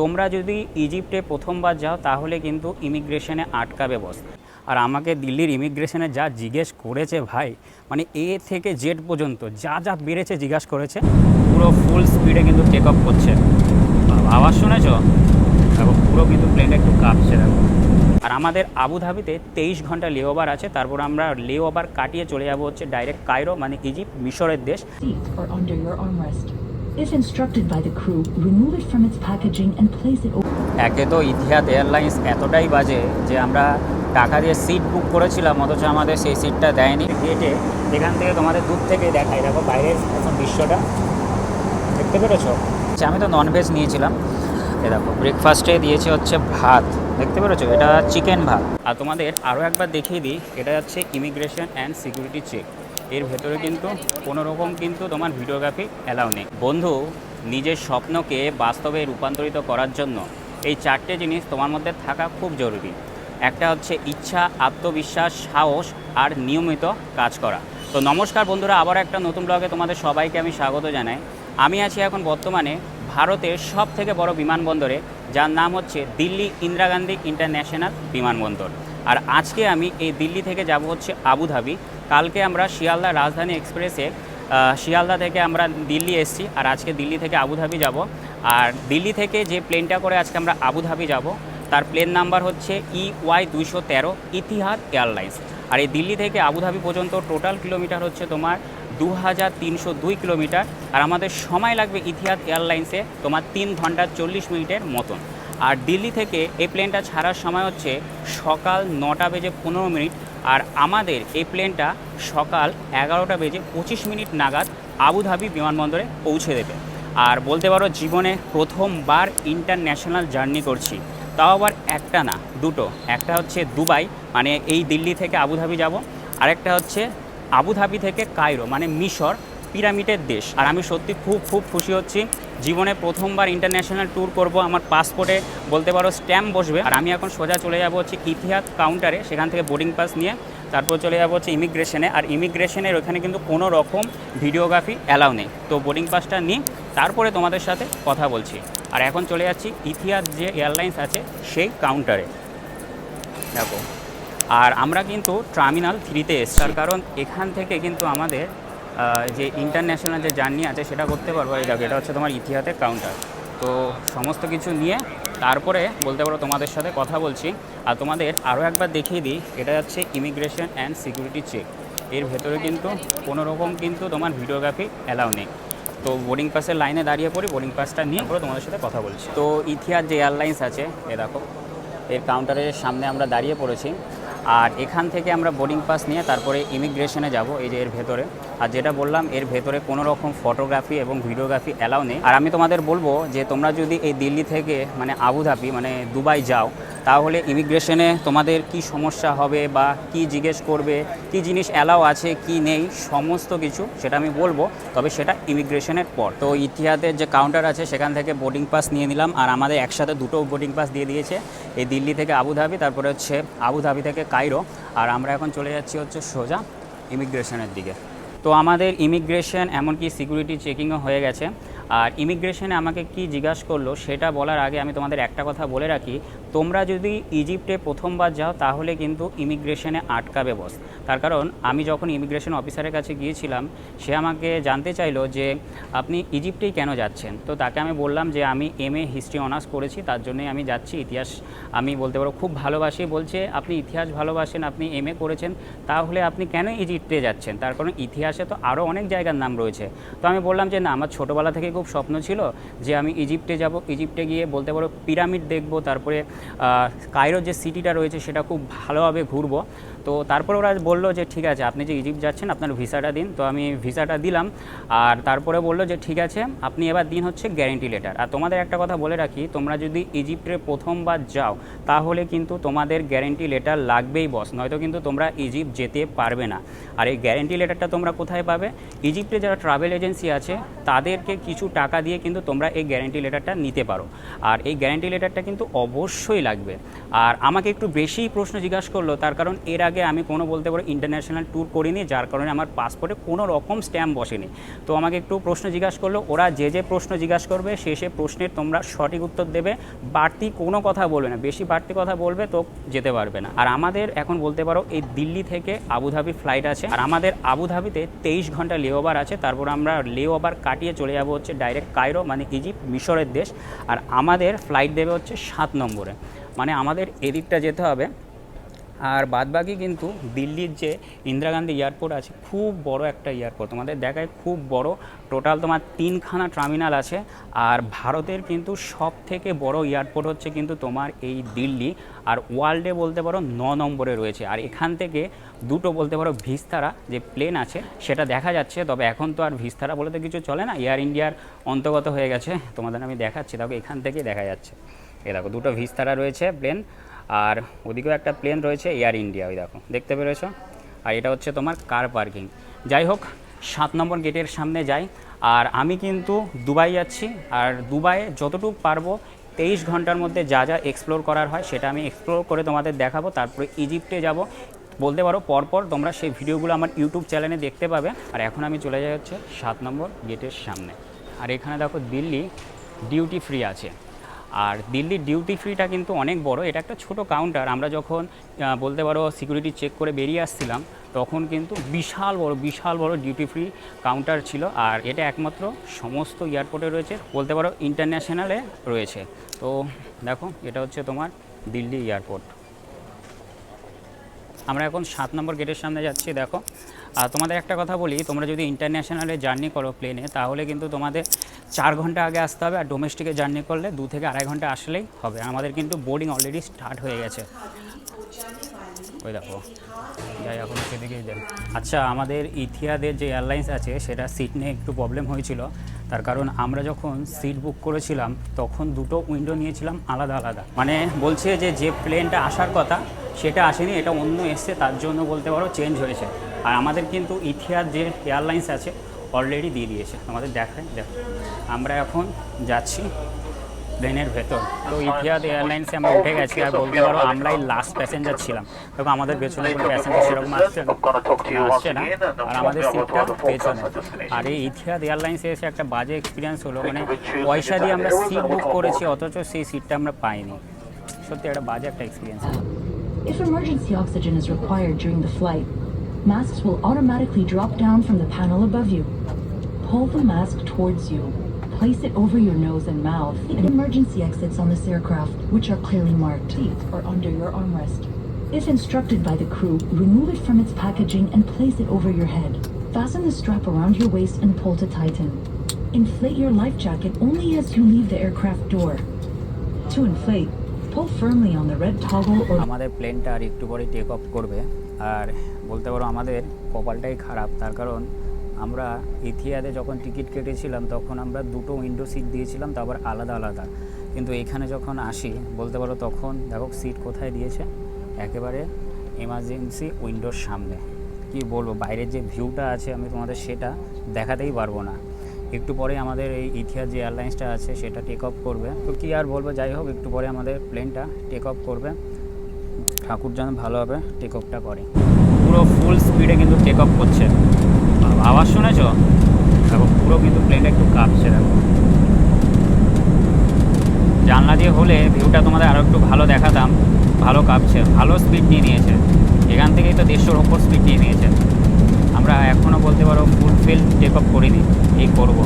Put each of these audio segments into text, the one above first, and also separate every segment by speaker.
Speaker 1: তোমরা যদি ইজিপ্টে প্রথমবার যাও, তাহলে কিন্তু ইমিগ্রেশনে আটকাবে বস আর আমাকে দিল্লির ইমিগ্রেশনে যা জিজ্ঞেস করেছে ভাই মানে এ থেকে জেড পর্যন্ত যা যা বেড়েছে জিজ্ঞাসা করেছে, পুরো ফুল স্পিডে কিন্তু টেক অফ করছে আওয়াজ শুনেছ? দেখো, পুরো কিন্তু প্লেনটা একটু কাঁপছে, দেখো। আর আমাদের আবুধাবিতে তেইশ ঘণ্টা লে ওভার আছে, তারপর আমরা লে ওভার কাটিয়ে চলে যাব হচ্ছে ডাইরেক্ট কায়রো মানে ইজিপ্ট, মিশরের দেশ।
Speaker 2: If instructed by the crew, remove it from its packaging and place it over.
Speaker 1: একে তো ইতিহাদ এয়ারলাইন্স এতটাই বাজে যে আমরা টাকা দিয়ে সিট বুক করেছিলাম অথচ আমাদের সেই সিটটা দেয়নি। গেটে এখান থেকে তোমাদের দূর থেকে দেখাই। দেখো বাইরের এখন দৃশ্যটা। দেখতে পেরেছ? আচ্ছা আমি তো ননভেজ নিয়েছিলাম। এ দেখো ব্রেকফাস্টে দিয়েছে হচ্ছে ভাত। দেখতে পেরেছ? এটা চিকেন ভাত। আর তোমাদের আরও একবার দেখিয়ে দিই এটা হচ্ছে ইমিগ্রেশন অ্যান্ড সিকিউরিটি চেক এর ভেতরে কিন্তু কোনো রকম কিন্তু তোমার ভিডিওগ্রাফি অ্যালাউ নেই। বন্ধু, নিজের স্বপ্নকে বাস্তবে রূপান্তরিত করার জন্য এই চারটে জিনিস তোমার মধ্যে থাকা খুব জরুরি। একটা হচ্ছে ইচ্ছা, আত্মবিশ্বাস, সাহস আর নিয়মিত কাজ করা। তো নমস্কার বন্ধুরা, আবার একটা নতুন ব্লগে তোমাদের সবাইকে আমি স্বাগত জানাই। আমি আছি এখন বর্তমানে ভারতের সব থেকে বড় বিমানবন্দরে, যার নাম হচ্ছে দিল্লি ইন্দিরা গান্ধী ইন্টারন্যাশনাল বিমানবন্দর। আর আজকে আমি এই দিল্লি থেকে যাব হচ্ছে আবুধাবি। কালকে আমরা শিয়ালদা রাজধানী এক্সপ্রেসে শিয়ালদা থেকে আমরা দিল্লি এসেছি আর আজকে দিল্লি থেকে আবুধাবি যাব। আর দিল্লি থেকে যে প্লেনটা করে আজকে আমরা আবুধাবি যাব, তার প্লেন নাম্বার হচ্ছে ই ওয়াই দুইশো তেরো, ইতিহাদ এয়ারলাইন্স। আর এই দিল্লি থেকে আবুধাবি পর্যন্ত টোটাল কিলোমিটার হচ্ছে তোমার দু হাজার তিনশো দুই কিলোমিটার। আর আমাদের সময় লাগবে ইতিহাদ এয়ারলাইন্সে তোমার তিন ঘণ্টা চল্লিশ মিনিটের মতন। আর দিল্লি থেকে এই প্লেনটা ছাড়ার সময় হচ্ছে সকাল নটা বেজে পনেরো মিনিট। আর আমাদের এই প্লেনটা সকাল এগারোটা বেজে পঁচিশ মিনিট নাগাদ আবুধাবি বিমানবন্দরে পৌঁছে দেবে। আর বলতে পারো জীবনে প্রথমবার ইন্টারন্যাশনাল জার্নি করছি। তাও আবার একটা না, দুটো। একটা হচ্ছে দুবাই মানে এই দিল্লি থেকে আবুধাবি যাব। আরেকটা হচ্ছে আবুধাবি থেকে কায়রো মানে মিশর। পিরামিডের দেশ। আর আমি সত্যি খুব খুব খুশি হচ্ছি। জীবনে প্রথমবার ইন্টারন্যাশনাল ট্যুর করব, আমার পাসপোর্টে বলতে পারো স্ট্যাম্প বসবে। আর আমি এখন সোজা চলে যাব হচ্ছে ইতিহাস কাউন্টারে সেখান থেকে বোর্ডিং পাস নিয়ে। তারপর চলে যাব হচ্ছে ইমিগ্রেশনে আর ইমিগ্রেশনের ওখানে কিন্তু কোনো রকম ভিডিওগ্রাফি অ্যালাউ নেই। তো বোর্ডিং পাসটা নিই, তারপরে তোমাদের সাথে কথা বলছি। আর এখন চলে যাচ্ছি ইতিহাস যে এয়ারলাইন্স আছে, সেই কাউন্টারে দেখো। আর আমরা কিন্তু টার্মিনাল থ্রিতে এসছি। কারণ এখান থেকে কিন্তু আমাদের যে ইন্টারন্যাশনাল যে জার্নি আছে সেটা করতে পারব। এই দেখো, এটা হচ্ছে তোমার ইতিহাসের কাউন্টার তো সমস্ত কিছু নিয়ে তারপরে বলতে পারো তোমাদের সাথে কথা বলছি। আর তোমাদের আরও একবার দেখিয়ে দিই, এটা হচ্ছে ইমিগ্রেশন অ্যান্ড সিকিউরিটি চেক এর ভেতরে কিন্তু কোনো রকম কিন্তু তোমার ভিডিওগ্রাফি অ্যালাউ নেই। তো বোর্ডিং পাসের লাইনে দাঁড়িয়ে পড়ি বোর্ডিং পাসটা নিয়ে পরে তোমাদের সাথে কথা বলছি। তো ইতিহাস যে এয়ারলাইন্স আছে, এ দেখো, এর কাউন্টারের সামনে আমরা দাঁড়িয়ে পড়েছি। আর এখান থেকে আমরা বোর্ডিং পাস নিয়ে তারপরে ইমিগ্রেশনে যাব, এই যে এর ভেতরে। আর যেটা বললাম, এর ভেতরে কোনো রকম ফটোগ্রাফি এবং ভিডিওগ্রাফি অ্যালাউ নেই। আর আমি তোমাদের বলব যে তোমরা যদি এই দিল্লি থেকে মানে আবুধাবি মানে দুবাই যাও, তাহলে ইমিগ্রেশনে তোমাদের কি সমস্যা হবে বা কি জিজ্ঞেস করবে, কি জিনিস অ্যালাউ আছে, কি নেই, সমস্ত কিছু সেটা আমি বলব। তবে সেটা ইমিগ্রেশনের পর। তো ইতিহাসের যে কাউন্টার আছে, সেখান থেকে বোর্ডিং পাস নিয়ে নিলাম। আর আমাদের একসাথে দুটো বোর্ডিং পাস দিয়ে দিয়েছে। এই দিল্লি থেকে আবুধাবি তারপরে হচ্ছে আবুধাবি থেকে কাইরো আর আমরা এখন চলে যাচ্ছি হচ্ছে সোজা ইমিগ্রেশনের দিকে। তো আমাদের ইমিগ্রেশন এমনকি সিকিউরিটি চেকিংও হয়ে গেছে। আর ইমিগ্রেশনে আমাকে কি জিজ্ঞাসা করল সেটা বলার আগে আমি তোমাদের একটা কথা বলে রাখি, তোমরা যদি ইজিপ্টে প্রথমবার যাও তাহলে কিন্তু ইমিগ্রেশনে আটকাবে বস তার কারণ আমি যখন ইমিগ্রেশন অফিসারের কাছে গিয়েছিলাম, সে আমাকে জানতে চাইলো যে আপনি ইজিপ্টেই কেন যাচ্ছেন? তো তাকে আমি বললাম যে আমি এম এ হিস্ট্রি অনার্স করেছি, তার জন্যই আমি যাচ্ছি। ইতিহাস আমি বলতে পারো খুব ভালোবাসি, বলছে আপনি ইতিহাস ভালোবাসেন, আপনি এম এ করেছেন, তাহলে আপনি কেন ইজিপ্টে যাচ্ছেন? তার কারণ ইতিহাসে তো আরও অনেক জায়গার নাম রয়েছে। তো আমি বললাম যে না, আমার ছোটোবেলা থেকে খুব স্বপ্ন ছিল যে আমি ইজিপ্টে যাব। ইজিপ্টে গিয়ে বলতে পারো পিরামিড দেখব, তারপরে কায়রোর যে সিটিটা রয়েছে সেটা খুব ভালোভাবে ঘুরবো। তো তারপরে ওরা বলল যে, ঠিক আছে, আপনি যে ইজিপ্ট যাচ্ছেন, আপনার ভিসাটা দিন। তো আমি ভিসাটা দিলাম। আর তারপরে বলল যে, ঠিক আছে, আপনি এবার দিন হচ্ছে গ্যারেন্টি লেটার আর তোমাদের একটা কথা বলে রাখি, তোমরা যদি ইজিপ্টে প্রথমবার যাও, তাহলে কিন্তু তোমাদের গ্যারেন্টি লেটার লাগবেই বস নয়তো কিন্তু তোমরা ইজিপ্ট যেতে পারবে না। আর এই গ্যারেন্টি লেটারটা তোমরা কোথায় পাবে? ইজিপ্টে যারা ট্রাভেল এজেন্সি আছে, তাদেরকে কিছু টাকা দিয়ে কিন্তু তোমরা এই গ্যারেন্টি লেটারটা নিতে পারো। আর এই গ্যারেন্টি লেটারটা কিন্তু অবশ্যই লাগবে। আর আমাকে একটু বেশি প্রশ্ন জিজ্ঞাসা করল, তার কারণ এর আগে আমি কোনো বলতে পারো ইন্টারন্যাশনাল ট্যুর করিনি, যার কারণে আমার পাসপোর্টে কোনো রকম স্ট্যাম্প বসেনি। তো আমাকে একটু প্রশ্ন জিজ্ঞাসা করল, ওরা যে যে প্রশ্ন জিজ্ঞাসা করবে, সে সে প্রশ্নের তোমরা সঠিক উত্তর দেবে, বাড়তি কোনো কথা বলবে না। বেশি বাড়তি কথা বলবে তো যেতে পারবে না। আর আমাদের এখন বলতে পারো, এই দিল্লি থেকে আবুধাবি ফ্লাইট আছে। আর আমাদের আবুধাবিতে তেইশ ঘণ্টা লে ওভার আছে। তারপর আমরা লে ওভার কাটিয়ে চলে যাব হচ্ছে ডাইরেক্ট কায়রো মানে ইজিপ্ট মিশরের দেশ। আর আমাদের ফ্লাইট দেবে হচ্ছে সাত নম্বরে। মানে আমাদের এদিকটা যেতে হবে। আর বাদবাকি কিন্তু দিল্লির যে ইন্দিরা গান্ধী এয়ারপোর্ট আছে, খুব বড় একটা এয়ারপোর্ট। তোমাদের দেখায় খুব বড়। টোটাল তোমার তিনখানা টার্মিনাল আছে। আর ভারতের কিন্তু সব থেকে বড় এয়ারপোর্ট হচ্ছে কিন্তু তোমার এই দিল্লি। আর ওয়ার্ল্ডে বলতে পারো ন নম্বরে রয়েছে। আর এখান থেকে দুটো বলতে পারো ভিস্তারা যে প্লেন আছে, সেটা দেখা যাচ্ছে। তবে এখন তো আর ভিস্তারা বলে তো কিছু চলে না। এয়ার ইন্ডিয়ার অন্তর্গত হয়ে গেছে। তোমাদের আমি দেখাচ্ছি। দেখো এখান থেকেই দেখা যাচ্ছে। এ দেখো, দুটো ভিস্তারা রয়েছে প্লেন আর ওদিকেও একটা প্লেন রয়েছে এয়ার ইন্ডিয়া ওই দেখো, দেখতে পেরেছ? আর এটা হচ্ছে তোমার কার পার্কিং যাই হোক, সাত নম্বর গেটের সামনে যাই। আর আমি কিন্তু দুবাই যাচ্ছি, আর দুবাইয়ে যতটুকু পারব তেইশ ঘণ্টার মধ্যে যা যা এক্সপ্লোর করার হয় সেটা আমি এক্সপ্লোর করে তোমাদের দেখাবো। তারপরে ইজিপ্টে যাব। বলতে পারো, পরপর তোমরা সেই ভিডিওগুলো আমার ইউটিউব চ্যানেলে দেখতে পাবে। আর এখন আমি চলে যাই হচ্ছে সাত নম্বর গেটের সামনে। আর এখানে দেখো দিল্লি ডিউটি ফ্রি আছে। আর দিল্লির ডিউটি ফ্রিটা কিন্তু অনেক বড়। এটা একটা ছোট কাউন্টার আমরা যখন বলতে পারো সিকিউরিটি চেক করে বেরিয়ে আসছিলাম, তখন কিন্তু বিশাল বড় বিশাল বড় ডিউটি ফ্রি কাউন্টার ছিল। আর এটা একমাত্র সমস্ত এয়ারপোর্টে রয়েছে, বলতে পারো ইন্টারন্যাশনালে রয়েছে। তো দেখো, এটা হচ্ছে তোমার দিল্লি এয়ারপোর্ট আমরা এখন সাত নম্বর গেটের সামনে যাচ্ছি, দেখো। আর তোমাদের একটা কথা বলি, তোমরা যদি ইন্টারন্যাশনালে জার্নি করো প্লেনে তাহলে কিন্তু তোমাদের চার ঘণ্টা আগে আসতে হবে আর ডোমেস্টিকে জার্নি করলে দু থেকে আড়াই ঘণ্টা আসলেই হবে। আমাদের কিন্তু বোর্ডিং অলরেডি স্টার্ট হয়ে গেছে। ওই দেখো, যাই এখন সেদিকেই যাই। আচ্ছা আমাদের ইথিয়াদের যে এয়ারলাইন্স আছে, সেটা সিট নিয়ে একটু প্রবলেম হয়েছিল। তার কারণ আমরা যখন সিট বুক করেছিলাম, তখন দুটো উইন্ডো নিয়েছিলাম আলাদা আলাদা। মানে বলছে যে যে প্লেনটা আসার কথা, সেটা আসেনি, এটা অন্য এসছে, তার জন্য বলতে পারো চেঞ্জ হয়েছে। আর আমাদের কিন্তু ইথিয়ার যে এয়ারলাইন্স আছে অলরেডি দিয়ে দিয়েছে। আমাদের দেখায় দেখো। আমরা এখন যাচ্ছি প্লেনের ভেতর। তো ইতিহাদ এয়ারলাইন্সে আমরা উঠে গেছি আর বলতে পারো আমরাই লাস্ট প্যাসেঞ্জার ছিলাম। দেখো আমাদের পেছনে কোনো প্যাসেঞ্জার সেরকম আসছে না আসছে না আর আমাদের সিটটা পেছনে। আর এই ইতিহাদ এয়ারলাইন্সে এসে একটা বাজে এক্সপিরিয়েন্স হলো মানে পয়সা দিয়ে আমরা সিট বুক করেছি অথচ সেই সিটটা আমরা পাইনি। সত্যি একটা বাজে একটা experience
Speaker 2: If emergency oxygen is required during the flight, masks will automatically drop down from the panel above you. Pull the mask towards you. Place it over your nose and mouth. And emergency exits on this aircraft, which are clearly marked, or under your armrest. If instructed by the crew, remove it from its packaging and place it over your head. Fasten the strap around your waist and pull to tighten. Inflate your life jacket only as you leave the aircraft door. To inflate,
Speaker 1: আমাদের প্লেনটা আর একটু পরে take off করবে। আর বলতে পারো আমাদের কপালটাই খারাপ, তার কারণ আমরা ইথিয়াদে যখন টিকিট কেটেছিলাম, তখন আমরা দুটো উইন্ডো সিট দিয়েছিলাম, তারপর আলাদা আলাদা। কিন্তু এখানে যখন আসি, বলতে পারো তখন, দেখো সিট কোথায় দিয়েছে? একেবারে এমার্জেন্সি উইন্ডোর সামনে। কি বলব, বাইরের যে ভিউটা আছে আমি তোমাদের সেটা দেখাতেই পারব না। একটু পরে আমাদের এই ইতিহাস যে এয়ারলাইন্সটা আছে, সেটা টেক অফ করবে। তো কী আর বলব, যাই হোক, একটু পরে আমাদের প্লেনটা টেক অফ করবে। ঠাকুর যেন ভালোভাবে টেক অফটা করে। পুরো ফুল স্পিডে কিন্তু টেক অফ করছে। আওয়াজ শুনেছো? দেখো, পুরো কিন্তু প্লেনটা একটু কাঁপছে, দেখো। জানলা দিয়ে হলে ভিউটা তোমাদের আরও একটু ভালো দেখাতাম। ভালো কাঁপছে, ভালো স্পিড নিয়ে নিয়েছে। এখান থেকেই তো দেড়শোর ওপর স্পিড নিয়ে নিয়েছে। আমরা এখনও বলতে পারো ফুল ফিল টেক অফ করিনি, এই করব।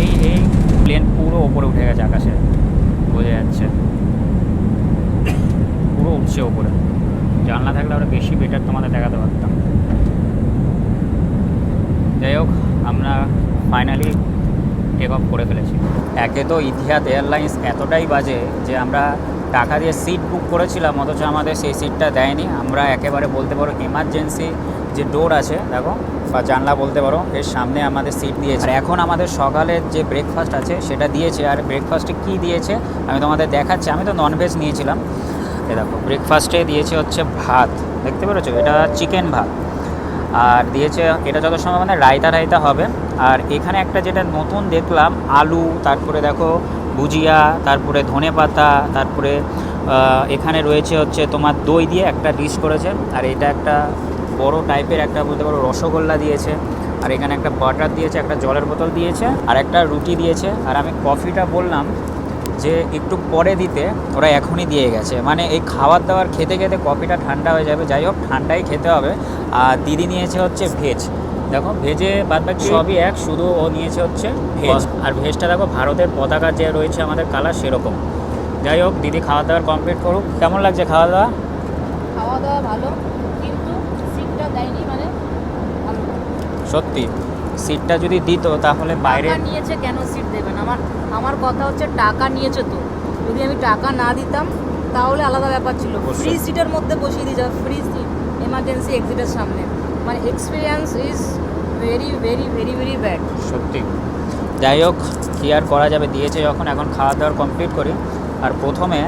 Speaker 1: এই এই প্লেন পুরো ওপরে উঠে গেছে আকাশে, বোঝা যাচ্ছে। পুরো উঠছে ওপরে। জানলা থাকলে আরও বেশি বেটার তোমাদের দেখাতে পারতাম। যাই হোক, আমরা ফাইনালি টেক অফ করে ফেলেছি। একে তো ইতিহাদ এয়ারলাইন্স এতটাই বাজে যে আমরা টাকা দিয়ে সিট বুক করেছিলাম, অথচ আমাদের সেই সিটটা দেয়নি। আমরা একেবারে বলতে পারো এমার্জেন্সি যে ডোর আছে, দেখো, বা জানলা বলতে পারো, এর সামনে আমাদের সিট দিয়েছে। আর এখন আমাদের সকালের যে ব্রেকফাস্ট আছে, সেটা দিয়েছে। আর ব্রেকফাস্টে কী দিয়েছে, আমি তোমাদের দেখাচ্ছি। আমি তো ননভেজ নিয়েছিলাম। এ দেখো ব্রেকফাস্টে দিয়েছে হচ্ছে ভাত। দেখতে পেরেছ? এটা চিকেন ভাত। আর দিয়েছে, এটা যত সময় মানে রায়তা রায়তা হবে। আর এখানে একটা যেটা নতুন দেখলাম, আলু, তারপরে দেখো ভুজিয়া, তারপরে ধনে পাতা তারপরে এখানে রয়েছে হচ্ছে তোমার দই দিয়ে একটা ডিশ করেছে। আর এটা একটা বড় টাইপের একটা বলতে পারো রসগোল্লা দিয়েছে। আর এখানে একটা বাটার দিয়েছে, একটা জলের বোতল দিয়েছে, আর একটা রুটি দিয়েছে। আর আমি কফিটা বললাম যে একটু পরে দিতে, ওরা এখনই দিয়ে গেছে। মানে এই খাবার দাবার খেতে খেতে কফিটা ঠান্ডা হয়ে যাবে। যাই হোক, ঠান্ডাই খেতে হবে। আর দিদি নিয়েছে হচ্ছে ভেজ দেখো ভেজে বাদ বাকি সবই এক শুধু ও নিয়েছে হচ্ছে ভেজ। আর ভেজটা দেখো ভারতের পতাকা যে রয়েছে আমাদের কালার সেরকম। যাই হোক দিদি খাওয়া দাওয়ার কমপ্লিট করুক। কেমন লাগছে খাওয়া দাওয়া
Speaker 3: খাওয়া দাওয়া ভালো কিন্তু সিটটা দেয়নি মানে
Speaker 1: সত্যি সিটটা যদি দিত তাহলে বাইরে
Speaker 3: নিয়েছে কেন সিট দেবেন আমার আমার কথা হচ্ছে টাকা নিয়েছে তো। যদি আমি টাকা না দিতাম তাহলে আলাদা ব্যাপার ছিল। ফ্রি সিটের মধ্যে বসিয়ে দিয়ে যাবে ফ্রি সিট এমার্জেন্সি এক্সিটের সামনে। মানে experience is very very very very bad
Speaker 1: সত্যি। যাই হোক কী আর করা যাবে? দিয়েছে যখন এখন খাওয়া দাওয়ার কমপ্লিট করি। আর প্রথমে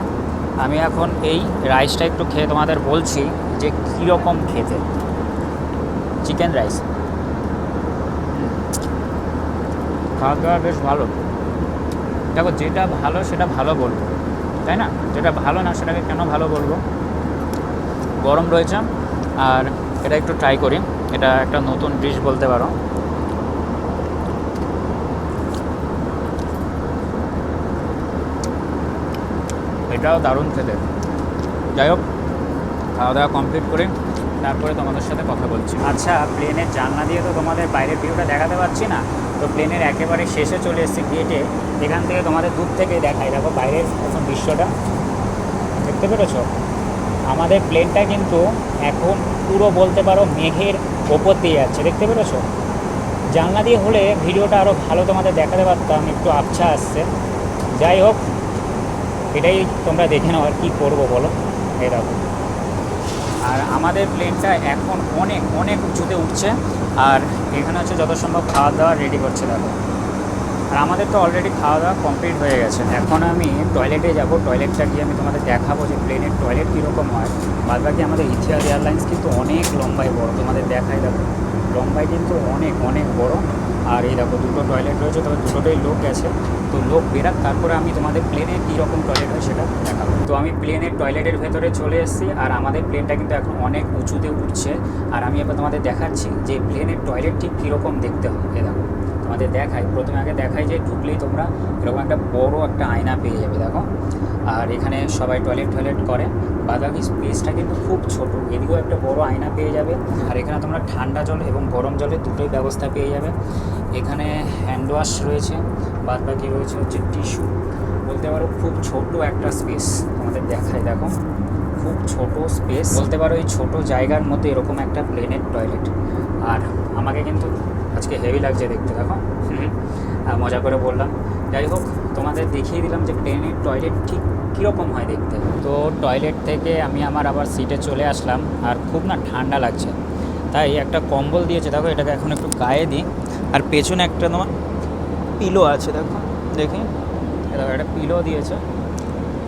Speaker 1: আমি এখন এই রাইসটা একটু খেয়ে তোমাদের বলছি যে কীরকম খেতে। চিকেন রাইস খাওয়া দাওয়া বেশ ভালো। দেখো যেটা ভালো সেটা ভালো বলব তাই না? যেটা ভালো না সেটাকে কেন ভালো বলব? গরম রয়েছে আর এটা একটু ট্রাই করি। এটা একটা নতুন ডিশ বলতে পারো। এটাও দারুণ খেতে। যাই হোক, খাওয়া দাওয়া কমপ্লিট করে তারপরে তোমাদের সাথে কথা বলছি। আচ্ছা প্লেনের জানলা দিয়ে তো তোমাদের বাইরের ভিউটা দেখাতে পারছি না। তো প্লেনের একেবারে শেষে চলে এসেছি গেটে এখান থেকে তোমাদের দূর থেকে দেখাই। দেখো বাইরের এখন দৃশ্যটা। দেখতে পেরেছ? আমাদের প্লেনটা কিন্তু এখন পুরো বলতে পারো মেঘের ওপর দিয়ে যাচ্ছে, দেখতে পেরেছ? জানলা দিয়ে হলে ভিডিওটা আরও ভালো তোমাদের দেখাতে পারতাম, একটু আবছা আসছে। যাই হোক, এটাই তোমরা দেখে নাও আর কী করব বলো। দেখো। আর আমাদের প্লেনটা এখন অনেক অনেক উঁচুতে উঠছে। আর এখানে হচ্ছে যত সম্ভব খাওয়া দাওয়া রেডি করছে, দেখো। আর আমাদের তো অলরেডি খাওয়া দাওয়া কমপ্লিট হয়ে গেছে। এখন আমি টয়লেটে যাব। টয়লেটটা গিয়ে আমি তোমাদের দেখাবো যে প্লেনের টয়লেট কীরকম হয়। বাদ বাকি আমাদের ইতিহাস এয়ারলাইন্স কিন্তু অনেক লম্বাই বড়। তোমাদের দেখাই দেখো। লম্বাই কিন্তু অনেক অনেক বড়। আর এই দেখো, দুটো টয়লেট রয়েছে, তবে দুটোতেই লোক গেছে। তো লোক বেরাক, তারপরে আমি তোমাদের প্লেনে কীরকম টয়লেট হয় সেটা দেখাবো। তো আমি প্লেনের টয়লেটের ভেতরে চলে এসেছি, আর আমাদের প্লেনটা কিন্তু এখন অনেক উঁচুতে উঠছে। আর আমি এবার তোমাদের দেখাচ্ছি যে প্লেনের টয়লেট ঠিক কীরকম দেখতে হবে দেখো। তোমাদের দেখাই প্রথমে আগে দেখাই যে ঢুকলেই তোমরা এরকম একটা বড় একটা আয়না পেয়ে যাবে, দেখো। আর এখানে সবাই টয়লেট টয়লেট করে। বাদবাকি স্পেসটা কিন্তু খুব ছোট। এদিকেও একটা বড় আয়না পেয়ে যাবে। আর এখানে তোমরা ঠান্ডা জল এবং গরম জলের দুটোই ব্যবস্থা পেয়ে যাবে। এখানে হ্যান্ড ওয়াশ রয়েছে, বাদবাকি রয়েছে হচ্ছে টিস্যু বলতে পারো খুব ছোট একটা স্পেস তোমাদের দেখায়, দেখো। খুব ছোট স্পেস বলতে পারো এই ছোট জায়গার মধ্যে এরকম একটা প্লেনের টয়লেট আর আমাকে কিন্তু আজকে হেভি লাগছে দেখতে দেখো। আর মজা করে বললাম। যাই হোক তোমাদের দেখিয়ে দিলাম যে প্লেনের টয়লেট ঠিক কীরকম হয় দেখতে। তো টয়লেট থেকে আমি আমার আবার সিটে চলে আসলাম আর খুব না ঠান্ডা লাগছে। তাই একটা কম্বল দিয়েছে দেখো এটাকে এখন একটু গায়ে দিই। আর পেছনে একটা তোমার পিলো আছে দেখো দেখি। দেখো একটা পিলো দিয়েছে।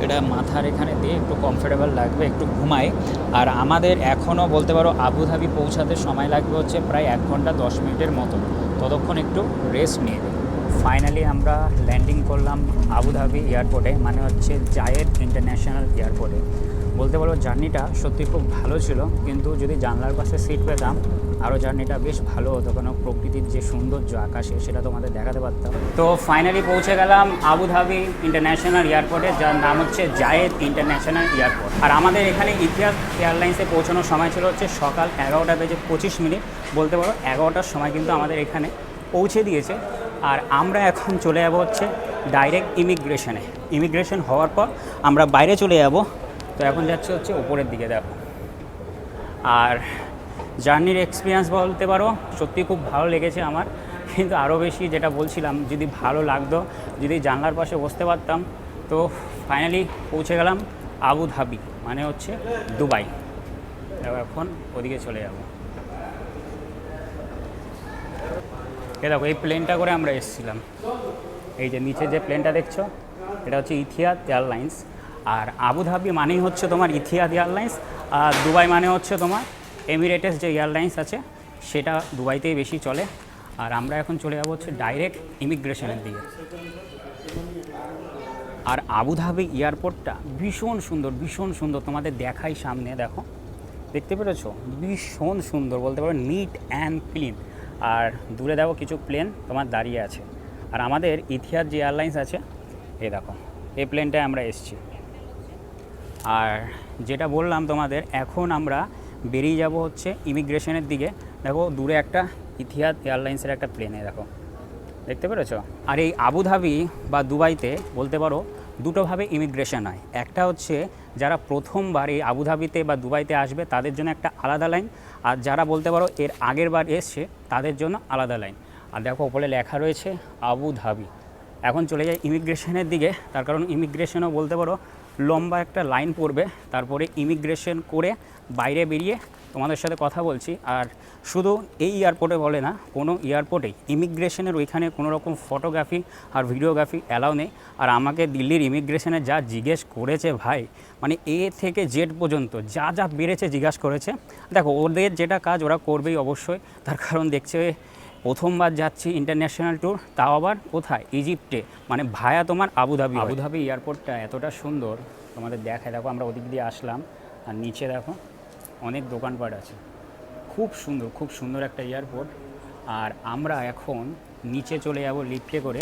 Speaker 1: এটা মাথার এখানে দিয়ে একটু কমফোর্টেবল লাগবে, একটু ঘুমাই আর আমাদের এখনও বলতে পারো আবুধাবি পৌঁছাতে সময় লাগবে হচ্ছে প্রায় এক ঘণ্টা দশ মিনিটের মতো ততক্ষণ একটু রেস্ট নিয়ে ফাইনালি আমরা ল্যান্ডিং করলাম আবুধাবি এয়ারপোর্টে মানে হচ্ছে জায়েদ ইন্টারন্যাশনাল এয়ারপোর্টে বলতে পারো জার্নিটা সত্যি খুব ভালো ছিল, কিন্তু যদি জানলার পাশে সিট পেতাম আরও জার্নিটা বেশ ভালো হতো, কারণ প্রকৃতির যে সৌন্দর্য আকাশে সেটা তোমাদের দেখাতে পারতাম। তো ফাইনালি পৌঁছে গেলাম আবুধাবি ইন্টারন্যাশনাল এয়ারপোর্টে যার নাম হচ্ছে জায়েদ ইন্টারন্যাশনাল এয়ারপোর্ট আর আমাদের এখানে ইতিহাস এয়ারলাইন্সে পৌঁছানোর সময় ছিল হচ্ছে সকাল এগারোটা বেজে পঁচিশ মিনিট। বলতে পারো এগারোটার সময় কিন্তু আমাদের এখানে পৌঁছে দিয়েছে। আর আমরা এখন চলে যাব হচ্ছে ডাইরেক্ট ইমিগ্রেশনে ইমিগ্রেশন হওয়ার পর আমরা বাইরে চলে যাব তো এখন যাচ্ছে হচ্ছে ওপরের দিকে, দেখো। আর জার্নির এক্সপিরিয়েন্স বলতে পারো, সত্যি খুব ভালো লেগেছে আমার। কিন্তু আরও বেশি যেটা বলছিলাম, যদি ভালো লাগতো, যদি জানলার পাশে বসতে পারতাম, তো ফাইনালি পৌঁছে গেলাম আবু ধাবি মানে হচ্ছে দুবাই। এখন ওদিকে চলে যাব। এ দেখো, এই প্লেনটা করে আমরা এসেছিলাম। এই যে নিচে যে প্লেনটা দেখছ, এটা হচ্ছে ইথিয়াদ এয়ারলাইন্স। আর আবুধাবি মানেই হচ্ছে তোমার ইথিয়াদ এয়ারলাইন্স, আর দুবাই মানে হচ্ছে তোমার এমিরেটেস যে এয়ারলাইন্স আছে, সেটা দুবাইতেই বেশি চলে। আর আমরা এখন চলে যাব হচ্ছে ডাইরেক্ট ইমিগ্রেশনের দিকে। আর আবুধাবি এয়ারপোর্টটা ভীষণ সুন্দর ভীষণ সুন্দর। তোমাদের দেখাই সামনে, দেখো। দেখতে পেরেছ? ভীষণ সুন্দর, বলতে পারো নিট অ্যান্ড ক্লিন আর দূরে দেখো কিছু প্লেন তোমার দাঁড়িয়ে আছে। আর আমাদের ইতিহাস যে এয়ারলাইন্স আছে, এ দেখো এই প্লেনটায় আমরা এসেছি। আর যেটা বললাম তোমাদের, এখন আমরা বেরিয়ে যাব হচ্ছে ইমিগ্রেশনের দিকে। দেখো, দূরে একটা ইতিহাদ এয়ারলাইন্সের একটা প্লেনে দেখো। দেখতে পেরেছ? আর এই আবুধাবি বা দুবাইতে বলতে পারো, দুটোভাবে ইমিগ্রেশন হয়। একটা হচ্ছে, যারা প্রথমবার এই আবুধাবিতে বা দুবাইতে আসবে, তাদের জন্য একটা আলাদা লাইন আর যারা বলতে পারো, এর আগের বার এসছে, তাদের জন্য আলাদা লাইন আর দেখো, ওপরে লেখা রয়েছে, আবুধাবি। এখন চলে যাই ইমিগ্রেশনের দিকে। তার কারণ ইমিগ্রেশনও বলতে পারো, লম্বা একটা লাইন পড়বে। তারপরে ইমিগ্রেশন করে বাইরে বেরিয়ে তোমাদের সাথে কথা বলছি। আর শুধু এই এয়ারপোর্টে বলে না, কোনো এয়ারপোর্টেই, ইমিগ্রেশনের ওইখানে কোনো রকম ফটোগ্রাফি আর ভিডিওগ্রাফি অ্যালাউ নেই। আর আমাকে দিল্লির ইমিগ্রেশনে যা জিজ্ঞেস করেছে ভাই মানে এ থেকে জেড পর্যন্ত যা যা বেড়েছে জিজ্ঞাসা করেছে। দেখো, ওদের যেটা কাজ ওরা করবেই অবশ্যই। তার কারণ দেখছে প্রথমবার যাচ্ছি ইন্টারন্যাশনাল ট্যুর তাও আবার কোথায়? ইজিপ্টে মানে ভায়া তোমার আবুধাবি আবুধাবি এয়ারপোর্টটা এতটা সুন্দর, তোমাদের দেখায়। দেখো, আমরা ওদিক দিয়ে আসলাম, আর নিচে দেখো, অনেক দোকানপাট আছে। খুব সুন্দর খুব সুন্দর একটা এয়ারপোর্ট আর আমরা এখন নিচে চলে যাব লিফটে করে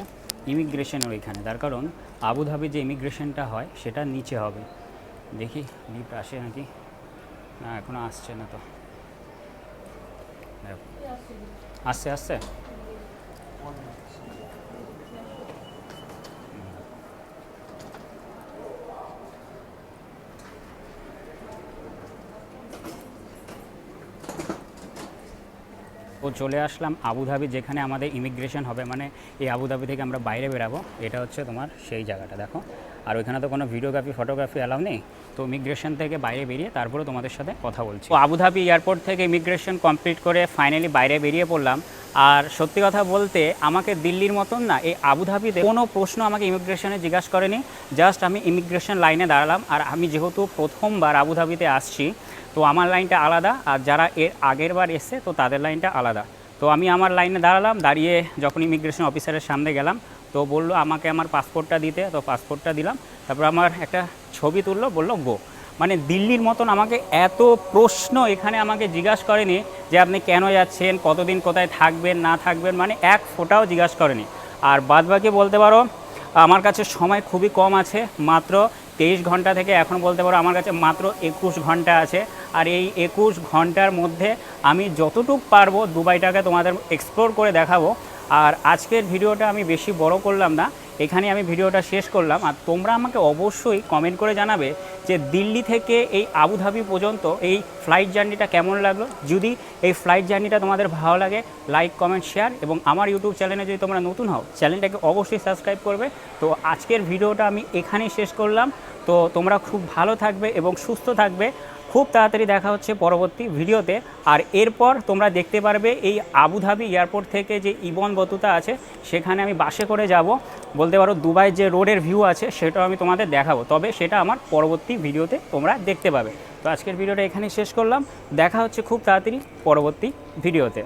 Speaker 1: ইমিগ্রেশনের ওইখানে। তার কারণ আবুধাবি যে ইমিগ্রেশনটা হয়, সেটা নিচে হবে। দেখি লিফট আসে নাকি? না এখনও আসছে না তো। দেখো। ও চলে আসলাম আবুধাবি, যেখানে আমাদের ইমিগ্রেশন হবে। মানে এই আবুধাবি থেকে আমরা বাইরে বেরাবো। এটা হচ্ছে তোমার সেই জায়গাটা, দেখো। আর ওইখানে তো কোনো ভিডিওগ্রাফি ফটোগ্রাফি অ্যালাউ নেই। তো ইমিগ্রেশন থেকে বাইরে বেরিয়ে তারপরে তোমাদের সাথে কথা বলছি। তো আবুধাবি এয়ারপোর্ট থেকে ইমিগ্রেশন কমপ্লিট করে ফাইনালি বাইরে বেরিয়ে পড়লাম। আর সত্যি কথা বলতে, আমাকে দিল্লির মতন না, এই আবুধাবিতে কোনো প্রশ্ন আমাকে ইমিগ্রেশনে জিজ্ঞাসা করেনি। জাস্ট আমি ইমিগ্রেশন লাইনে দাঁড়ালাম। আর আমি যেহেতু প্রথমবার আবুধাবিতে আসছি তো আমার লাইনটা আলাদা, আর যারা এর আগের বার এসছে, তো তাদের লাইনটা আলাদা। তো আমি আমার লাইনে দাঁড়ালাম, দাঁড়িয়ে যখন ইমিগ্রেশন অফিসারের সামনে গেলাম, তো বলল আমাকে আমার পাসপোর্টটা দিতে, তো পাসপোর্টটা দিলাম। তারপর আমার একটা ছবি তুললো, বলল, গো মানে দিল্লির মতন আমাকে এত প্রশ্ন এখানে আমাকে জিজ্ঞাসা করেনি যে আপনি কেন যাচ্ছেন, কতদিন কোথায় থাকবেন, না থাকবেন মানে এক ফোটাও জিজ্ঞাসা করেনি। আর বাদবাকি বলতে পারো, আমার কাছে সময় খুবই কম আছে, মাত্র তেইশ ঘণ্টা থেকে এখন বলতে পারো আমার কাছে মাত্র একুশ ঘণ্টা আছে। আর এই একুশ ঘণ্টার মধ্যে আমি যতটুকু পারব দুবাইটাকে তোমাদের এক্সপ্লোর করে দেখাবো। আর আজকের ভিডিওটা আমি বেশি বড় করলাম না, এখানে আমি ভিডিওটা শেষ করলাম। আর তোমরা আমাকে অবশ্যই কমেন্ট করে জানাবে যে দিল্লি থেকে এই আবুধাবি পর্যন্ত এই ফ্লাইট জার্নিটা কেমন লাগল? যদি এই ফ্লাইট জার্নিটা তোমাদের ভালো লাগে লাইক কমেন্ট শেয়ার এবং আমার ইউটিউব চ্যানেলে যদি তোমরা নতুন হও চ্যানেলটাকে অবশ্যই সাবস্ক্রাইব করবে। তো আজকের ভিডিওটা আমি এখানেই শেষ করলাম। তো তোমরা খুব ভালো থাকবে এবং সুস্থ থাকবে। খুব তাড়াতাড়ি দেখা হচ্ছে পরবর্তী ভিডিওতে। আর এরপর তোমরা দেখতে পারবে এই আবুধাবি এয়ারপোর্ট থেকে যে ইবন বতুতা আছে, সেখানে আমি বাসে করে যাব। বলতে পারো দুবাই যে রোডের ভিউ আছে, সেটাও আমি তোমাদের দেখাবো। তবে সেটা আমার পরবর্তী ভিডিওতে তোমরা দেখতে পাবে। তো আজকের ভিডিওটা এখানেই শেষ করলাম। দেখা হচ্ছে খুব তাড়াতাড়ি পরবর্তী ভিডিওতে।